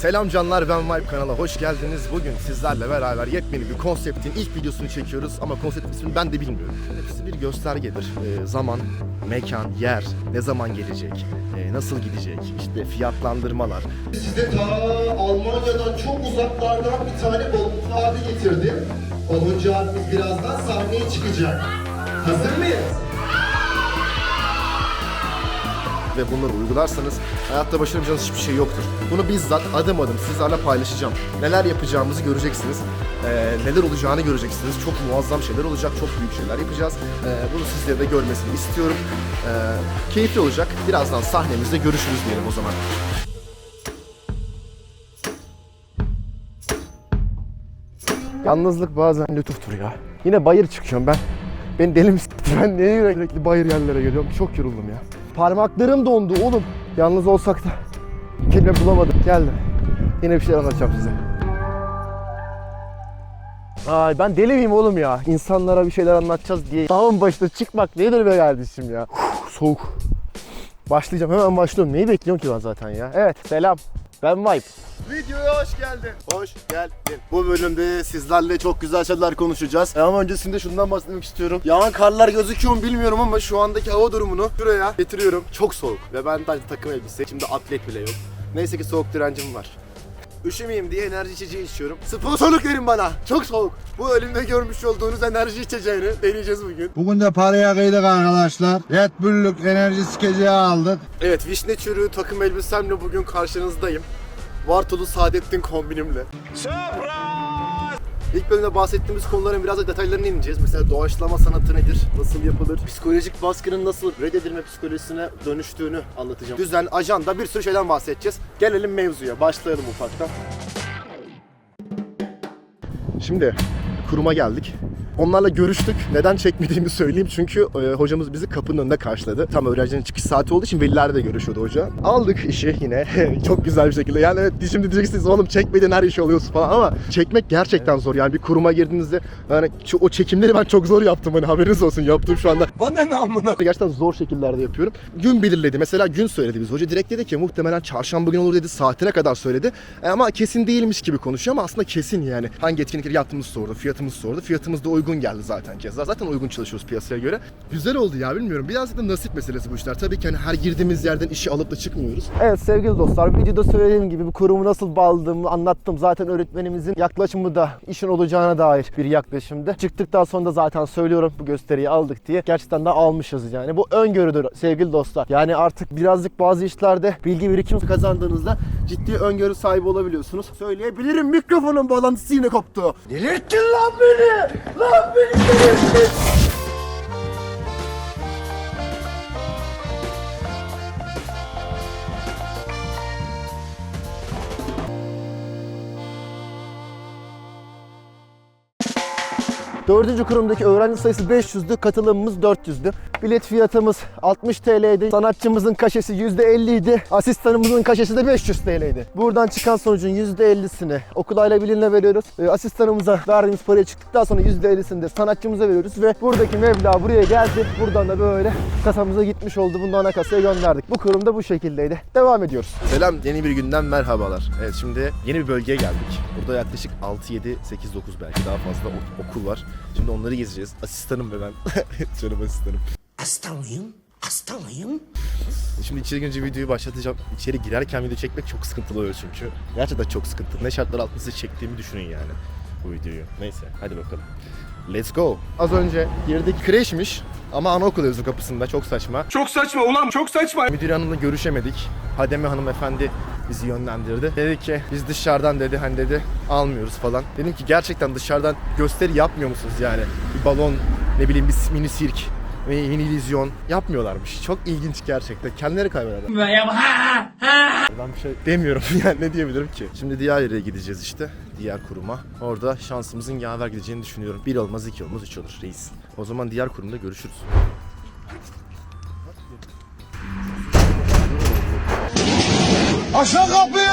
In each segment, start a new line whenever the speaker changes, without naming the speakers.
Selam canlar ben Vibe kanala hoş geldiniz. Bugün sizlerle beraber yepyeni bir konseptin ilk videosunu çekiyoruz ama konseptin ismini ben de bilmiyorum. Hepsi bir göstergedir. Ee, zaman, mekan, yer, ne zaman gelecek, e, nasıl gidecek, işte fiyatlandırmalar.
Size ta Almanya'dan çok uzaklardan bir tane baloncu abi getirdim. Baloncu abimiz birazdan sahneye çıkacak. Hazır mıyız?
Ve bunları uygularsanız hayatta başaramayacağınız hiçbir şey yoktur. Bunu bizzat adım adım sizlerle paylaşacağım. Neler yapacağımızı göreceksiniz. Ee, neler olacağını göreceksiniz. Çok muazzam şeyler olacak. Çok büyük şeyler yapacağız. Ee, bunu sizlere de görmesini istiyorum. Ee, keyifli olacak. Birazdan sahnemizde görüşürüz diyelim o zaman. Yalnızlık bazen lütuftur ya. Yine bayır çıkıyorum ben. Beni deli mi? Ben niye sürekli bayır yerlere geliyorum? Çok yoruldum ya. Parmaklarım dondu oğlum. Yalnız olsak da kelime bulamadım. Geldim. Yine bir şeyler anlatacağım size. Ay ben deli miyim oğlum ya? İnsanlara bir şeyler anlatacağız diye dağın başına çıkmak nedir be kardeşim ya? Uf, soğuk. Başlayacağım hemen başlıyorum. Neyi bekliyorum ki ben zaten ya? Evet selam. Ben Vibe. Videoya hoş geldin. Hoş geldin. Bu bölümde sizlerle çok güzel şeyler konuşacağız. E Ama öncesinde şundan bahsetmek istiyorum. Yağan karlar gözüküyor mu bilmiyorum ama şu andaki hava durumunu şuraya getiriyorum. Çok soğuk ve ben sadece takım elbise. Şimdi atlet bile yok. Neyse ki soğuk direncim var. Üşümeyeyim diye enerji içeceği içiyorum. Sponsorluk verin bana. Çok soğuk. Bu elimde görmüş olduğunuz enerji içeceğini deneyeceğiz bugün.
Bugün de paraya kıydık arkadaşlar. Red Bull'luk enerji sikeceği aldık.
Evet vişne çürüğü takım elbisemle bugün karşınızdayım. Vartolu Saadettin kombinimle. İlk bölümde bahsettiğimiz konuların biraz da detaylarına ineceğiz. Mesela doğaçlama sanatı nedir? Nasıl yapılır? Psikolojik baskının nasıl reddedilme psikolojisine dönüştüğünü anlatacağım. Düzen, ajanda bir sürü şeyden bahsedeceğiz. Gelelim mevzuya. Başlayalım ufaktan. Şimdi kuruma geldik. Onlarla görüştük. Neden çekmediğimi söyleyeyim. Çünkü e, hocamız bizi kapının önünde karşıladı. Tam öğrencinin çıkış saati olduğu için veliler de görüşüyordu hoca. Aldık işi yine. Çok güzel bir şekilde. Yani evet şimdi diyeceksiniz oğlum çekmeden her işi oluyorsun falan ama çekmek gerçekten zor. Yani bir kuruma girdiğinizde yani o çekimleri ben çok zor yaptım. Hani haberiniz olsun yaptığım şu anda. Bana ne amına? Gerçekten zor şekillerde yapıyorum. Gün belirledi. Mesela gün söyledi biz. Hoca direkt dedi ki muhtemelen çarşamba günü olur dedi. Saatine kadar söyledi. E, ama kesin değilmiş gibi konuşuyor ama aslında kesin yani. Hangi etkinlikleri yaptığımızı sordu. Fiyatımızı sordu. Fiyatımız da uygun geldi zaten keza. Zaten uygun çalışıyoruz piyasaya göre. Güzel oldu ya bilmiyorum. Birazcık da nasip meselesi bu işler. Tabii ki hani her girdiğimiz yerden işi alıp da çıkmıyoruz. Evet sevgili dostlar videoda söylediğim gibi bu kurumu nasıl bağladığımı anlattım. Zaten öğretmenimizin yaklaşımı da işin olacağına dair bir yaklaşımdı. Çıktıktan sonra da zaten söylüyorum bu gösteriyi aldık diye. Gerçekten de almışız yani. Bu öngörüdür sevgili dostlar. Yani artık birazcık bazı işlerde bilgi birikimi kazandığınızda ciddi öngörü sahibi olabiliyorsunuz. Söyleyebilirim mikrofonun bağlantısı yine koptu. Delirttin lan beni! Lan beni delirttin! Dördüncü kurumdaki öğrenci sayısı 500'dü, katılımımız 400'dü. Bilet fiyatımız 60 TL'ydi. Sanatçımızın kaşesi %50 idi. Asistanımızın kaşesi de 500 TL'ydi. Buradan çıkan sonucun %50'sini okul aile birliğine veriyoruz. Ee, asistanımıza verdiğimiz paraya çıktıktan sonra %50'sini de sanatçımıza veriyoruz ve buradaki meblağ buraya geldi. Buradan da böyle kasamıza gitmiş oldu. Bunu da ana kasaya gönderdik. Bu kurum da bu şekildeydi. Devam ediyoruz. Selam, yeni bir günden merhabalar. Evet şimdi yeni bir bölgeye geldik. Burada yaklaşık 6, 7, 8, 9 belki daha fazla ok- okul var. Şimdi onları gezeceğiz. Asistanım ve ben. Canım asistanım.
Hasta mıyım? Hasta mıyım?
Şimdi içeri girince videoyu başlatacağım. İçeri girerken video çekmek çok sıkıntılı oluyor çünkü. Gerçekten çok sıkıntı. Ne şartlar altında çektiğimi düşünün yani bu videoyu. Neyse hadi bakalım. Let's go. Az önce girdik. Kreşmiş ama anaokul yazıyor kapısında. Çok saçma.
Çok saçma ulan çok saçma.
Müdür hanımla görüşemedik. Hademe hanımefendi bizi yönlendirdi. Dedi ki biz dışarıdan dedi hani dedi almıyoruz falan. Dedim ki gerçekten dışarıdan gösteri yapmıyor musunuz yani? Bir balon ne bileyim bir mini sirk ve mini illüzyon yapmıyorlarmış. Çok ilginç gerçekten. Kendileri kaybederler. Ben bir şey demiyorum yani ne diyebilirim ki? Şimdi diğer yere gideceğiz işte. Diğer kuruma. Orada şansımızın yaver gideceğini düşünüyorum. Bir olmaz, iki olmaz, üç olur reis. O zaman diğer kurumda görüşürüz.
Aşağı kapıyı!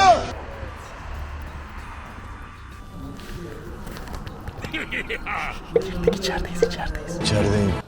İçerideyim.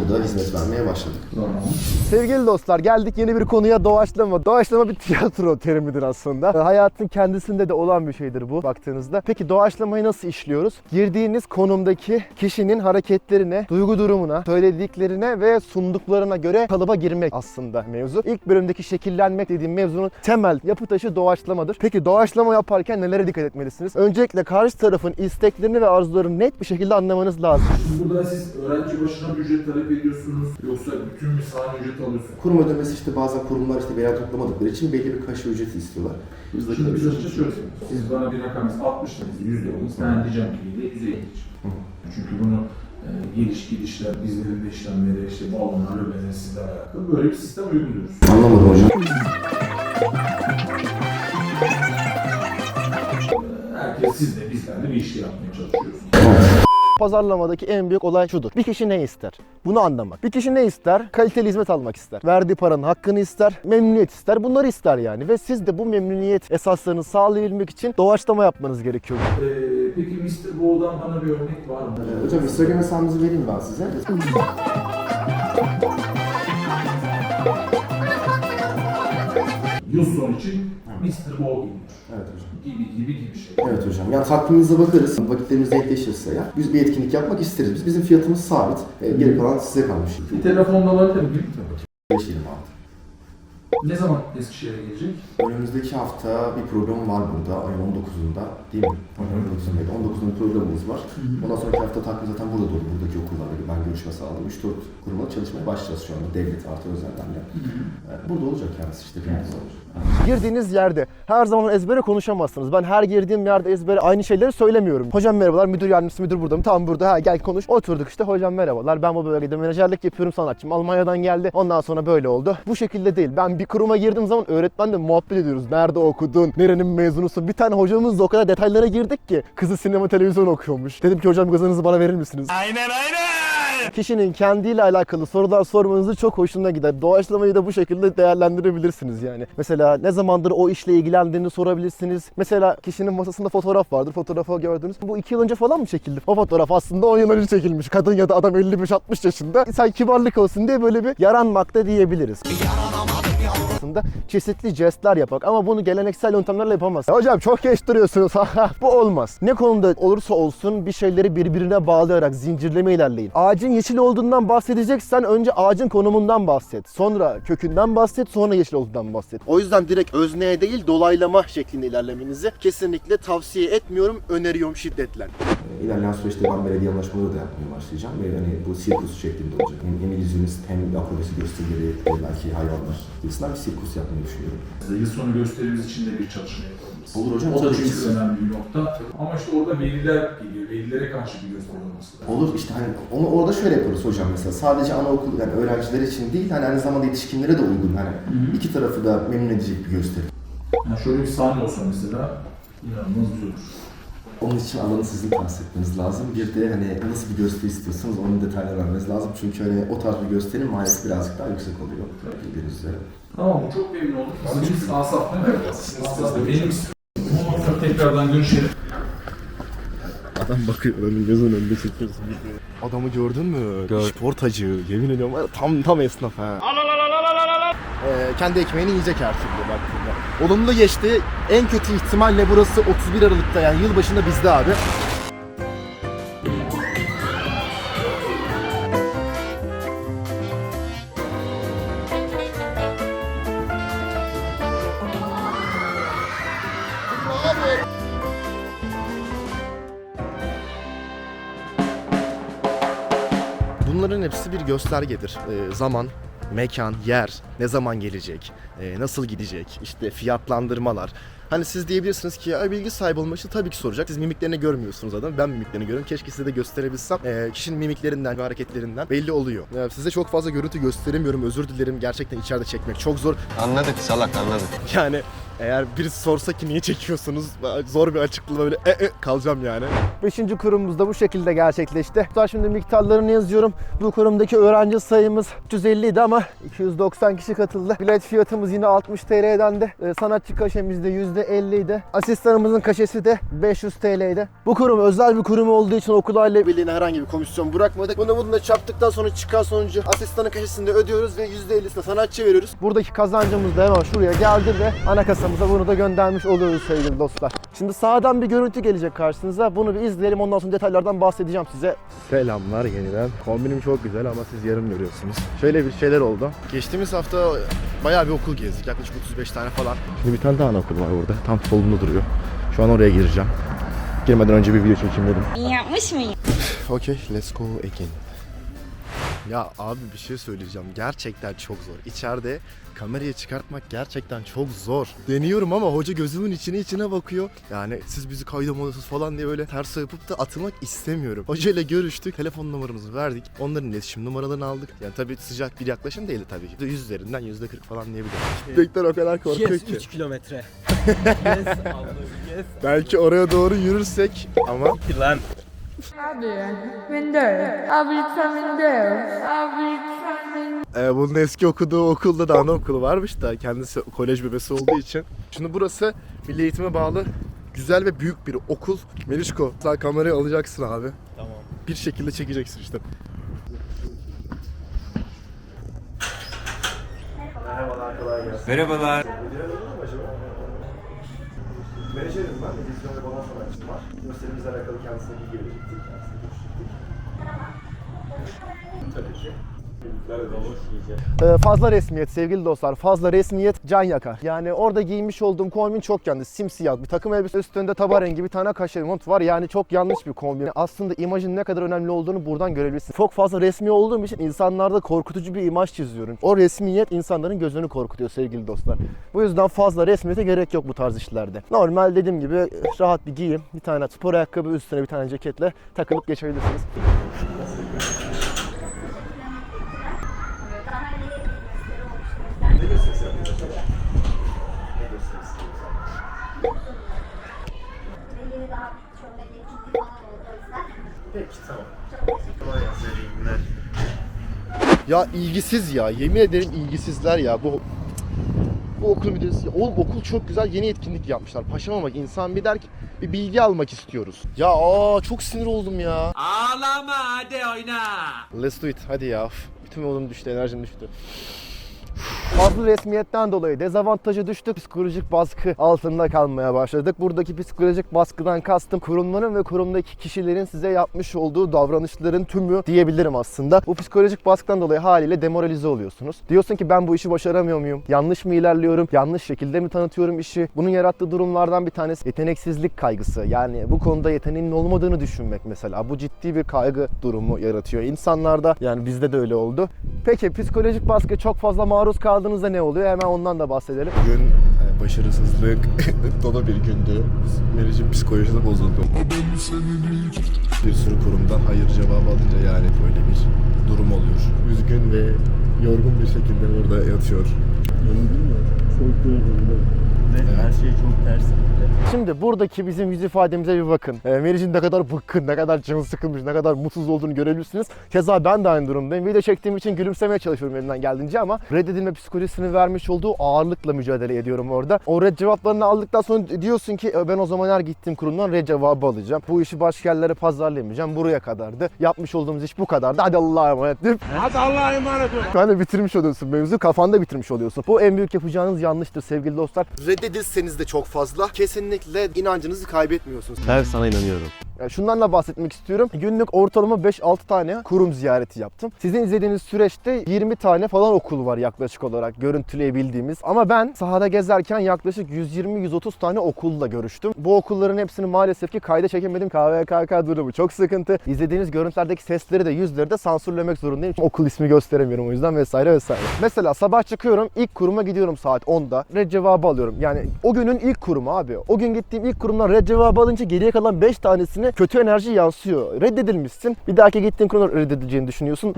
burada hizmet vermeye başladık. Sevgili dostlar geldik yeni bir konuya doğaçlama. Doğaçlama bir tiyatro terimidir aslında. Hayatın kendisinde de olan bir şeydir bu baktığınızda. Peki doğaçlamayı nasıl işliyoruz? Girdiğiniz konumdaki kişinin hareketlerine, duygu durumuna, söylediklerine ve sunduklarına göre kalıba girmek aslında mevzu. İlk bölümdeki şekillenmek dediğim mevzunun temel yapı taşı doğaçlamadır. Peki doğaçlama yaparken nelere dikkat etmelisiniz? Öncelikle karşı tarafın isteklerini ve arzularını net bir şekilde anlamanız lazım.
Şimdi burada siz öğrenci başına ücret talep ediyorsunuz yoksa bütün bir sahne ücret alıyorsunuz.
Kurum ödemesi işte bazen kurumlar işte veri toplamadıkları için belli bir kaşı ücreti istiyorlar. Biz de
Şimdi biz açıkça şöyle. Siz bana bir rakam 60 lirası, 100 liranız. Ben diyeceğim ki 750 diyeceğim. Çünkü bunu e, geliş gidişler, bizlerin de işlemleri, işte balonlar, öbezi sizle alakalı böyle bir sistem uyguluyoruz.
Anlamadım hocam.
Herkes sizle, bizlerle bir işle yapmaya çalışıyoruz.
Pazarlamadaki en büyük olay şudur. Bir kişi ne ister? Bunu anlamak. Bir kişi ne ister? Kaliteli hizmet almak ister. Verdiği paranın hakkını ister. Memnuniyet ister. Bunları ister yani. Ve siz de bu memnuniyet esaslarını sağlayabilmek için doğaçlama yapmanız gerekiyor.
E, peki Mr. Bow'dan bana bir örnek var mı?
Hocam Instagram hesabımızı vereyim ben size.
Yıl sonu için Mr. Bow geliyor.
Evet hocam.
Gibi gibi gibi şey.
Evet hocam. Yani takvimimize bakarız. Vakitlerimiz denkleşirse ya. Biz bir etkinlik yapmak isteriz. Biz, bizim fiyatımız sabit. E, geri kalan size kalmış.
Bir telefonda alabilir miyim?
5.26.
Ne zaman Eskişehir'e gelecek?
Önümüzdeki hafta bir program var burada. Ayın 19'unda değil mi? Ayın 19'undaydı. 19'unda bir programımız var. Ondan sonraki hafta takvim zaten burada dolu. Buradaki okullarla ben görüşme sağladım. 3-4 kurumla çalışmaya başlayacağız şu anda. Devlet artı özelden de. Burada olacak kendisi işte. Girdiğiniz yerde her zaman ezbere konuşamazsınız. Ben her girdiğim yerde ezbere aynı şeyleri söylemiyorum. Hocam merhabalar, müdür yardımcısı müdür burada mı? Tamam burada. Ha gel konuş. Oturduk işte. Hocam merhabalar. Ben bu bölgede menajerlik yapıyorum sanatçım. Almanya'dan geldi. Ondan sonra böyle oldu. Bu şekilde değil. Ben bir kuruma girdiğim zaman öğretmenle muhabbet ediyoruz. Nerede okudun? Nerenin mezunusun? Bir tane hocamız da o kadar detaylara girdik ki. Kızı sinema televizyon okuyormuş. Dedim ki hocam kızınızı bana verir misiniz?
Aynen aynen.
Kişinin kendiyle alakalı sorular sormanızı çok hoşuna gider. Doğaçlamayı da bu şekilde değerlendirebilirsiniz yani. Mesela ne zamandır o işle ilgilendiğini sorabilirsiniz. Mesela kişinin masasında fotoğraf vardır. Fotoğrafı gördünüz. Bu iki yıl önce falan mı çekildi? O fotoğraf aslında 10 yıl önce çekilmiş. Kadın ya da adam 55-60 yaşında. Sen kibarlık olsun diye böyle bir yaranmakta diyebiliriz aslında çeşitli jestler yapak ama bunu geleneksel yöntemlerle yapamaz. Hocam çok geç duruyorsunuz. Bu olmaz. Ne konuda olursa olsun bir şeyleri birbirine bağlayarak zincirleme ilerleyin. Ağacın yeşil olduğundan bahsedeceksen önce ağacın konumundan bahset. Sonra kökünden bahset, sonra yeşil olduğundan bahset. O yüzden direkt özneye değil dolaylama şeklinde ilerlemenizi kesinlikle tavsiye etmiyorum, öneriyorum şiddetle. İlerleyen süreçte ben belediye anlaşmaları da yapmaya başlayacağım ve hani bu sirkus şeklinde olacak. Hem, hem illüzyonist hem akrobasi gösterileri belki hayvanlar gibisinden bir sirkus yapmayı düşünüyorum.
Yıl sonu gösterimiz için de bir çalışma yapabiliriz.
Olur hocam,
O da çok
ki.
önemli bir nokta. Ama işte orada veliler geliyor. Velilere karşı bir gösteri olması lazım.
Olur işte hani onu orada şöyle yaparız hocam mesela sadece anaokul yani öğrenciler için değil hani aynı zamanda yetişkinlere de uygun hani iki tarafı da memnun edecek bir gösteri.
Yani şöyle bir sahne olsa mesela inanılmaz güzel olur.
Onun için alanı sizin tahsis etmeniz lazım. Bir de hani nasıl bir gösteri istiyorsanız onun detaylarını vermeniz lazım. Çünkü hani o tarz bir gösterinin maliyeti birazcık daha yüksek oluyor. Bildiğiniz üzere.
Tamam çok memnun oldum. Sizin Asaf değil mi? Asaf benim tekrardan görüşelim.
Adam bakıyor önün gözünün önünde çekiyorsun. Adamı gördün mü? Gör. Portacı. Yemin ediyorum tam tam esnaf ha. Ee, kendi ekmeğini yiyecek her türlü baktığında. Olumlu geçti. En kötü ihtimalle burası 31 Aralık'ta yani yılbaşında bizde abi. Bunların hepsi bir göstergedir. Ee, zaman, mekan, yer, ne zaman gelecek, e, nasıl gidecek, işte fiyatlandırmalar. Hani siz diyebilirsiniz ki ya bilgi sahibi olmak için tabii ki soracak. Siz mimiklerini görmüyorsunuz adam. Ben mimiklerini görüyorum. Keşke size de gösterebilsem. Ee, kişinin mimiklerinden ve hareketlerinden belli oluyor. Ee, size çok fazla görüntü gösteremiyorum. Özür dilerim. Gerçekten içeride çekmek çok zor.
Anladık salak anladık.
Yani Eğer birisi sorsa ki niye çekiyorsunuz zor bir açıklama böyle e, e kalacağım yani. Beşinci kurumumuz da bu şekilde gerçekleşti. Daha şimdi miktarlarını yazıyorum. Bu kurumdaki öğrenci sayımız 350 idi ama 290 kişi katıldı. Bilet fiyatımız yine 60 TL'den de. Ee, Sanatçı kaşemiz de %50 idi. Asistanımızın kaşesi de 500 TL'ydi. Bu kurum özel bir kurum olduğu için okul aile birliğine herhangi bir komisyon bırakmadık. Bunu bunu da çarptıktan sonra çıkan sonucu asistanın kaşesini ödüyoruz ve %50'sini sanatçı veriyoruz. Buradaki kazancımız da hemen şuraya geldi ve ana kasamıza bunu da göndermiş oluyoruz sevgili dostlar. Şimdi sağdan bir görüntü gelecek karşınıza. Bunu bir izleyelim ondan sonra detaylardan bahsedeceğim size. Selamlar yeniden. Kombinim çok güzel ama siz yarım görüyorsunuz. Şöyle bir şeyler oldu. Geçtiğimiz hafta bayağı bir okul gezdik. Yaklaşık 35 tane falan. Şimdi bir tane daha okul var burada. Tam solumda duruyor. Şu an oraya gireceğim. Girmeden önce bir video çekeyim dedim.
Yapmış mıyım?
Okay, let's go again. Ya abi bir şey söyleyeceğim. Gerçekten çok zor. İçeride kamerayı çıkartmak gerçekten çok zor. Deniyorum ama hoca gözümün içine içine bakıyor. Yani siz bizi kaydamalısınız falan diye böyle ters yapıp da atılmak istemiyorum. Hoca ile görüştük. Telefon numaramızı verdik. Onların iletişim numaralarını aldık. Yani tabii sıcak bir yaklaşım değildi tabii ki. Yüz üzerinden yüzde kırk falan diyebilirim. Bekler o kadar korkuyor
Yes
ki.
3 kilometre. yes abla yes.
Belki oraya doğru yürürsek ama
Lan.
Abi, Menderes. Abi lütfen Menderes. Abi lütfen Menderes.
Ee, bunun eski okuduğu okulda da anaokulu varmış da kendisi kolej bebesi olduğu için. Şimdi burası milli eğitime bağlı güzel ve büyük bir okul. Melişko sen kamerayı alacaksın abi.
Tamam.
Bir şekilde çekeceksin işte. Merhabalar, kolay gelsin.
Merhabalar.
Menajerim ben, vizyon ve balon sanatçım var. Gösterimizle alakalı kendisine bilgi verecektik, kendisine görüşecektik. Tabii ki. Ee, fazla resmiyet sevgili dostlar. Fazla resmiyet can yakar. Yani orada giymiş olduğum kombin çok yanlış. Simsiyah bir takım elbise üstünde taba rengi bir tane kaşe mont var. Yani çok yanlış bir kombin. Aslında imajın ne kadar önemli olduğunu buradan görebilirsin. Çok fazla resmi olduğum için insanlarda korkutucu bir imaj çiziyorum. O resmiyet insanların gözünü korkutuyor sevgili dostlar. Bu yüzden fazla resmiyete gerek yok bu tarz işlerde. Normal dediğim gibi rahat bir giyim. Bir tane spor ayakkabı üstüne bir tane ceketle takılıp geçebilirsiniz. Ya ilgisiz ya. Yemin ederim ilgisizler ya. Bu bu okul müdüresi. Oğlum okul çok güzel yeni etkinlik yapmışlar. Paşama bak insan bir der ki bir bilgi almak istiyoruz. Ya aa çok sinir oldum ya.
Ağlama hadi oyna.
Let's do it. Hadi ya. Bütün modum düştü, enerjim düştü. Fazla resmiyetten dolayı dezavantaja düştük. Psikolojik baskı altında kalmaya başladık. Buradaki psikolojik baskıdan kastım kurumların ve kurumdaki kişilerin size yapmış olduğu davranışların tümü diyebilirim aslında. Bu psikolojik baskıdan dolayı haliyle demoralize oluyorsunuz. Diyorsun ki ben bu işi başaramıyor muyum? Yanlış mı ilerliyorum? Yanlış şekilde mi tanıtıyorum işi? Bunun yarattığı durumlardan bir tanesi yeteneksizlik kaygısı. Yani bu konuda yeteneğinin olmadığını düşünmek mesela. Bu ciddi bir kaygı durumu yaratıyor insanlarda. Yani bizde de öyle oldu. Peki psikolojik baskı çok fazla maruz kaldığınızda ne oluyor? Hemen ondan da bahsedelim. Bugün e, başarısızlık dolu bir gündü. Meriç'in psikolojisi bozuldu. Bir sürü kurumdan hayır cevabı alınca yani böyle bir durum oluyor. Üzgün ve yorgun bir şekilde burada yatıyor.
Her şey çok ters.
Şimdi buradaki bizim yüz ifademize bir bakın. E, Meriç'in ne kadar bıkkın, ne kadar canı sıkılmış, ne kadar mutsuz olduğunu görebilirsiniz. Keza ben de aynı durumdayım. Video çektiğim için gülümsemeye çalışıyorum elimden geldiğince ama reddedilme psikolojisini vermiş olduğu ağırlıkla mücadele ediyorum orada. O red cevaplarını aldıktan sonra diyorsun ki "E, ben o zaman her gittiğim kurumdan red cevabı alacağım. Bu işi başka yerlere pazarlayamayacağım. Buraya kadardı. Yapmış olduğumuz iş bu kadardı. Hadi Allah'a emanet deyip
Hadi Allah'a emanet ol.
yani bitirmiş oluyorsun mevzu. Kafanda bitirmiş oluyorsun. Bu en büyük yapacağınız yanlıştır sevgili dostlar. Reddedilseniz de çok fazla. Kesinlikle inancınızı kaybetmiyorsunuz.
Ben sana inanıyorum.
Yani şundan da bahsetmek istiyorum. Günlük ortalama 5-6 tane kurum ziyareti yaptım. Sizin izlediğiniz süreçte 20 tane falan okul var yaklaşık olarak görüntüleyebildiğimiz. Ama ben sahada gezerken yaklaşık 120-130 tane okulla görüştüm. Bu okulların hepsini maalesef ki kayda çekemedim. KVKK durumu çok sıkıntı. İzlediğiniz görüntülerdeki sesleri de yüzleri de sansürlemek zorundayım. Okul ismi gösteremiyorum o yüzden vesaire vesaire. Mesela sabah çıkıyorum ilk kuruma gidiyorum saat 10'da. Red cevabı alıyorum. Yani o günün ilk kurumu abi. O gün gittiğim ilk kurumdan red cevabı alınca geriye kalan 5 tanesini üzerine kötü enerji yansıyor. Reddedilmişsin. Bir dahaki gittiğin konuda reddedileceğini düşünüyorsun.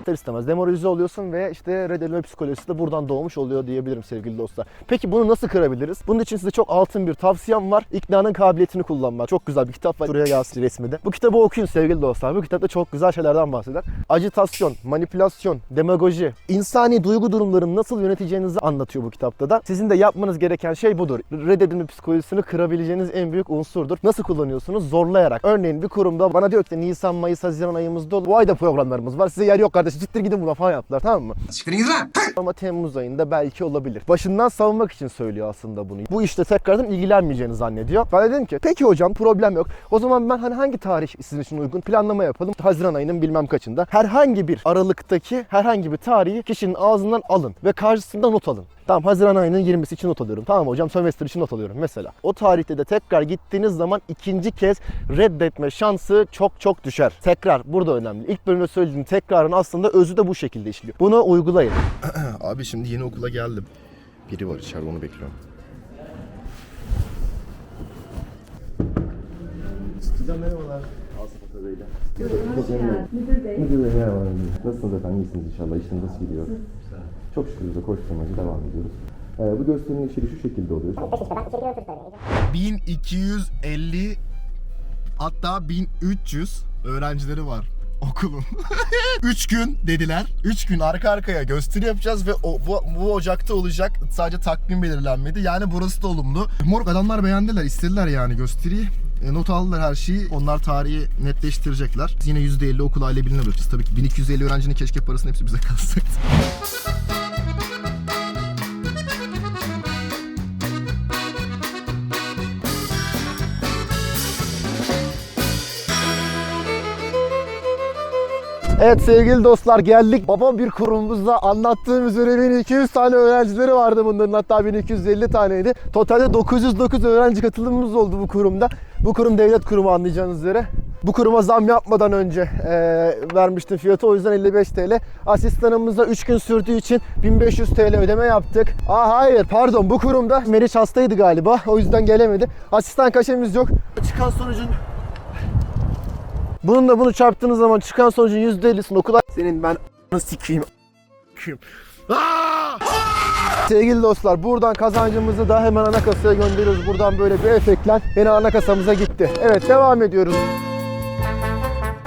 İster istemez demoralize oluyorsun ve işte reddedilme psikolojisi de buradan doğmuş oluyor diyebilirim sevgili dostlar. Peki bunu nasıl kırabiliriz? Bunun için size çok altın bir tavsiyem var. İknanın kabiliyetini kullanmak. Çok güzel bir kitap var. Buraya gelsin resmi de. Bu kitabı okuyun sevgili dostlar. Bu kitapta çok güzel şeylerden bahseder. Ajitasyon, manipülasyon, demagoji, insani duygu durumlarını nasıl yöneteceğinizi anlatıyor bu kitapta da. Sizin de yapmanız gereken şey budur. Reddedilme psikolojisini kırabileceğiniz en büyük unsurdur. Nasıl kullanıyorsunuz? Zorlayarak. Örneğin bir kurumda bana diyor ki Nisan, Mayıs, Haziran ayımız dolu. Bu ayda programlarımız var. Size yer yok kardeşim. Siktir gidin buna falan yaptılar tamam mı? Ama Temmuz ayında belki olabilir. Başından savunmak için söylüyor aslında bunu. Bu işte tekrardan ilgilenmeyeceğini zannediyor. Ben de dedim ki peki hocam problem yok. O zaman ben hani hangi tarih sizin için uygun planlama yapalım. Haziran ayının bilmem kaçında. Herhangi bir aralıktaki herhangi bir tarihi kişinin ağzından alın ve karşısında not alın. Tamam Haziran ayının 20'si için not alıyorum. Tamam hocam sömestr için not alıyorum mesela. O tarihte de tekrar gittiğiniz zaman ikinci kez reddetme şansı çok çok düşer. Tekrar burada önemli. İlk bölümde söylediğim tekrarın aslında özü de bu şekilde işliyor. Bunu uygulayın. Abi şimdi yeni okula geldim. Biri var içeride onu bekliyorum. Hocam merhabalar. Müdür Bey. Müdür Bey merhaba. Nasılsınız efendim? İyisiniz inşallah. İşiniz nasıl gidiyor? Çok şükür de koşturmacı devam ediyoruz. Ee, bu gösterinin içeriği şu şekilde oluyor. 1250 hatta 1300 öğrencileri var okulun. 3 gün dediler. 3 gün arka arkaya gösteri yapacağız ve o, bu, bu Ocak'ta olacak. Sadece takvim belirlenmedi. Yani burası da olumlu. Moruk adamlar beğendiler, istediler yani gösteriyi. E, not aldılar her şeyi. Onlar tarihi netleştirecekler. Yine %50 okul aile biline bırakacağız. Tabii ki 1250 öğrencinin keşke parasının hepsi bize kalsaydı. Evet sevgili dostlar geldik. Baba bir kurumumuzda anlattığım üzere 1200 tane öğrencileri vardı bunların hatta 1250 taneydi. Totalde 909 öğrenci katılımımız oldu bu kurumda. Bu kurum devlet kurumu anlayacağınız üzere. Bu kuruma zam yapmadan önce eee, vermiştim fiyatı o yüzden 55 TL. Asistanımızda 3 gün sürdüğü için 1500 TL ödeme yaptık. Aa hayır pardon bu kurumda Meriç hastaydı galiba o yüzden gelemedi. Asistan kaşemiz yok. Çıkan sonucun Bununla bunu çarptığınız zaman çıkan sonucun %50'sini okula... Senin ben a**ını sikeyim. a**ayım. Aa! Sevgili dostlar buradan kazancımızı da hemen ana kasaya gönderiyoruz. Buradan böyle bir efektle yine ana kasamıza gitti. Evet devam ediyoruz.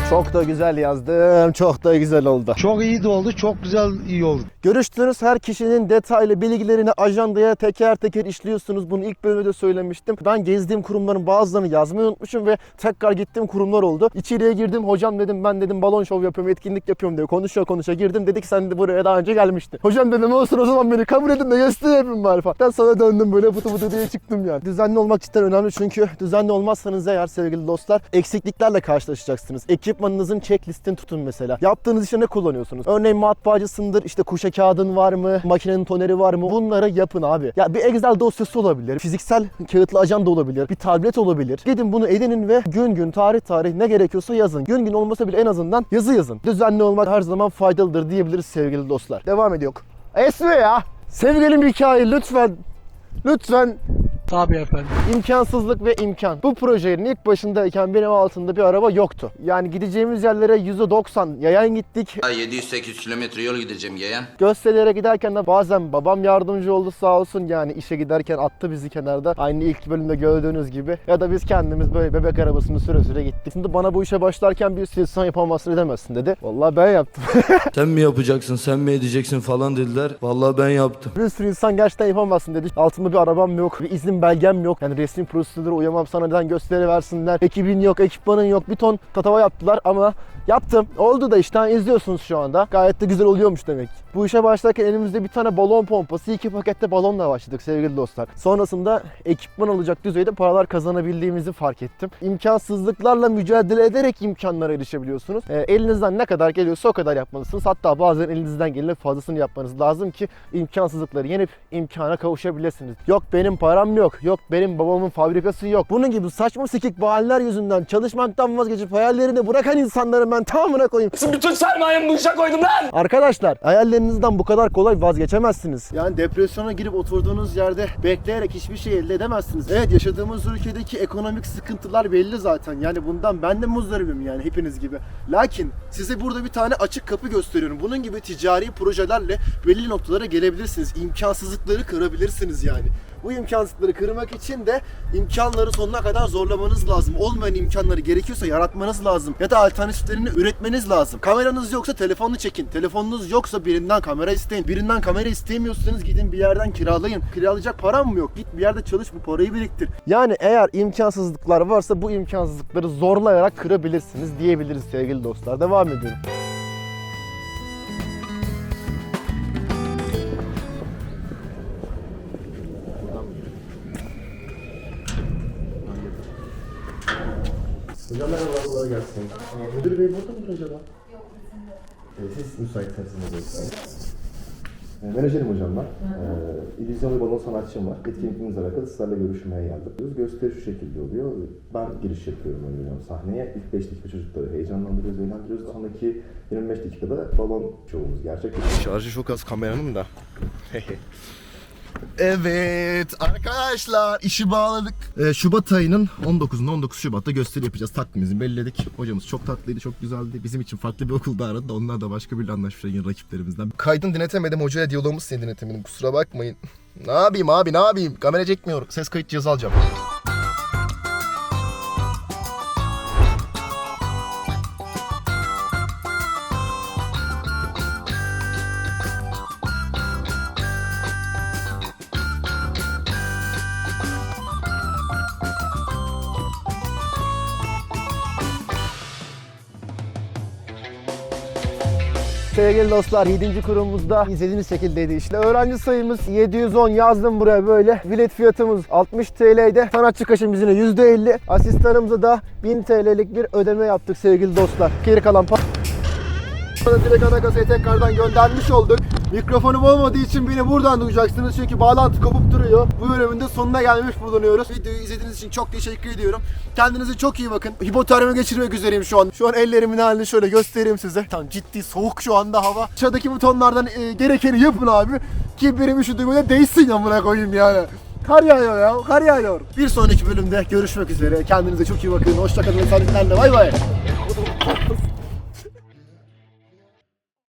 Çok da güzel yazdım. Çok da güzel oldu.
Çok iyi de oldu, çok güzel iyi oldu.
Görüştüğünüz her kişinin detaylı bilgilerini ajandaya teker teker işliyorsunuz. Bunu ilk bölümde de söylemiştim. Ben gezdiğim kurumların bazılarını yazmayı unutmuşum ve tekrar gittiğim kurumlar oldu. İçeriye girdim. Hocam dedim ben dedim balon şov yapıyorum, etkinlik yapıyorum diye konuşuyor konuşuyor girdim. Dedi ki sen de buraya daha önce gelmiştin. Hocam dedim olsun o zaman beni kabul edin de gösterelim bari falan. Ben sana döndüm böyle fıtı fıtı diye çıktım yani. Düzenli olmak cidden önemli çünkü düzenli olmazsanız eğer sevgili dostlar eksikliklerle karşılaşacaksınız. Ekipmanınızın checklistini tutun mesela. Yaptığınız işte ne kullanıyorsunuz? Örneğin matbaacısındır işte kuşa kağıdın var mı? Makinenin toneri var mı? Bunları yapın abi. Ya bir Excel dosyası olabilir. Fiziksel kağıtlı ajanda olabilir. Bir tablet olabilir. Gidin bunu edinin ve gün gün tarih tarih ne gerekiyorsa yazın. Gün gün olmasa bile en azından yazı yazın. Düzenli olmak her zaman faydalıdır diyebiliriz sevgili dostlar. Devam ediyor. Esme ya. Sevgili Mikail lütfen Lütfen
Tabii efendim.
İmkansızlık ve imkan. Bu projenin ilk başındayken benim altında bir araba yoktu. Yani gideceğimiz yerlere %90 yayan gittik.
700-800 kilometre yol gideceğim yeğen.
Gösterilere giderken de bazen babam yardımcı oldu sağ olsun. Yani işe giderken attı bizi kenarda. Aynı ilk bölümde gördüğünüz gibi. Ya da biz kendimiz böyle bebek arabasını süre süre gittik. Şimdi bana bu işe başlarken bir sen yapamazsın edemezsin dedi. Vallahi ben yaptım.
Sen mi yapacaksın, sen mi edeceksin falan dediler. Vallahi ben yaptım.
bir sürü insan gerçekten yapamazsın dedi. Altımda bir arabam yok, bir izin belgem yok. Yani resmi prosedürlere uyamam sana neden gösteri versinler. Ekibin yok, ekipmanın yok. Bir ton tatava yaptılar ama yaptım. Oldu da işte izliyorsunuz şu anda. Gayet de güzel oluyormuş demek. Bu işe başlarken elimizde bir tane balon pompası, iki pakette balonla başladık sevgili dostlar. Sonrasında ekipman alacak düzeyde paralar kazanabildiğimizi fark ettim. İmkansızlıklarla mücadele ederek imkanlara erişebiliyorsunuz. Ee, elinizden ne kadar geliyorsa o kadar yapmalısınız. Hatta bazen elinizden gelenin fazlasını yapmanız lazım ki imkansızlıkları yenip imkana kavuşabilirsiniz. Yok benim param yok. Yok. Yok benim babamın fabrikası yok. Bunun gibi saçma sikik bahaneler yüzünden çalışmaktan vazgeçip hayallerini bırakan insanların ben tamamına koyayım.
Bütün sermayemi bu işe koydum lan.
Arkadaşlar hayallerinizden bu kadar kolay vazgeçemezsiniz. Yani depresyona girip oturduğunuz yerde bekleyerek hiçbir şey elde edemezsiniz. Evet yaşadığımız ülkedeki ekonomik sıkıntılar belli zaten. Yani bundan ben de muzdaribim yani hepiniz gibi. Lakin size burada bir tane açık kapı gösteriyorum. Bunun gibi ticari projelerle belli noktalara gelebilirsiniz. İmkansızlıkları kırabilirsiniz yani. Bu imkansızlıkları kırmak için de imkanları sonuna kadar zorlamanız lazım. Olmayan imkanları gerekiyorsa yaratmanız lazım. Ya da alternatiflerini üretmeniz lazım. Kameranız yoksa telefonunu çekin. Telefonunuz yoksa birinden kamera isteyin. Birinden kamera istemiyorsanız gidin bir yerden kiralayın. Kiralayacak param mı yok? Git bir yerde çalış bu parayı biriktir. Yani eğer imkansızlıklar varsa bu imkansızlıkları zorlayarak kırabilirsiniz diyebiliriz sevgili dostlar. Devam ediyorum. Hocam merhaba, kolay gelsin. Müdür bey burada mıdır acaba? Ee, siz müsaitseniz sizinle ee, Menajerim hocam ben. Ee, İllüzyon ve balon sanatçım var. Etkinliğimizle alakalı sizlerle görüşmeye geldik. Gösteri şu şekilde oluyor. Ben giriş yapıyorum oynuyorum sahneye. İlk 5 dakika çocukları heyecanlandırıyoruz, eğlendiriyoruz. Sonraki 25 dakikada balon şovumuz gerçekleşiyor. Şarjı çok az kameranın da. Evet arkadaşlar işi bağladık. Ee, Şubat ayının 19'unda 19 Şubat'ta gösteri yapacağız. Takvimimizi belirledik. Hocamız çok tatlıydı, çok güzeldi. Bizim için farklı bir okulda aradı da onlar da başka bir anlaşmışlar yine rakiplerimizden. Kaydını dinletemedim hocaya diyaloğumu seni dinletemedim kusura bakmayın. Ne yapayım abi ne yapayım kamera çekmiyorum. Ses kayıt cihazı alacağım. Sevgili dostlar 7. kurumumuzda izlediğiniz şekildeydi işte. Öğrenci sayımız 710 yazdım buraya böyle. Bilet fiyatımız 60 TL'de. Sanatçı kaşımız yine %50. Asistanımıza da 1000 TL'lik bir ödeme yaptık sevgili dostlar. Geri kalan pa- Direkt ana kasayı tekrardan göndermiş olduk. Mikrofonum olmadığı için beni buradan duyacaksınız çünkü bağlantı kopup duruyor. Bu bölümün de sonuna gelmiş bulunuyoruz. Videoyu izlediğiniz için çok teşekkür ediyorum. Kendinize çok iyi bakın. Hipotermi geçirmek üzereyim şu an. Şu an ellerimin halini şöyle göstereyim size. Tam ciddi soğuk şu anda hava. Aşağıdaki butonlardan e, gerekeni yapın abi. Ki benim üşüdüğüme de değsin amına koyayım yani. Kar yağıyor ya, kar yağıyor. Bir sonraki bölümde görüşmek üzere. Kendinize çok iyi bakın. Hoşçakalın. Sağlıklarla. Bay bay.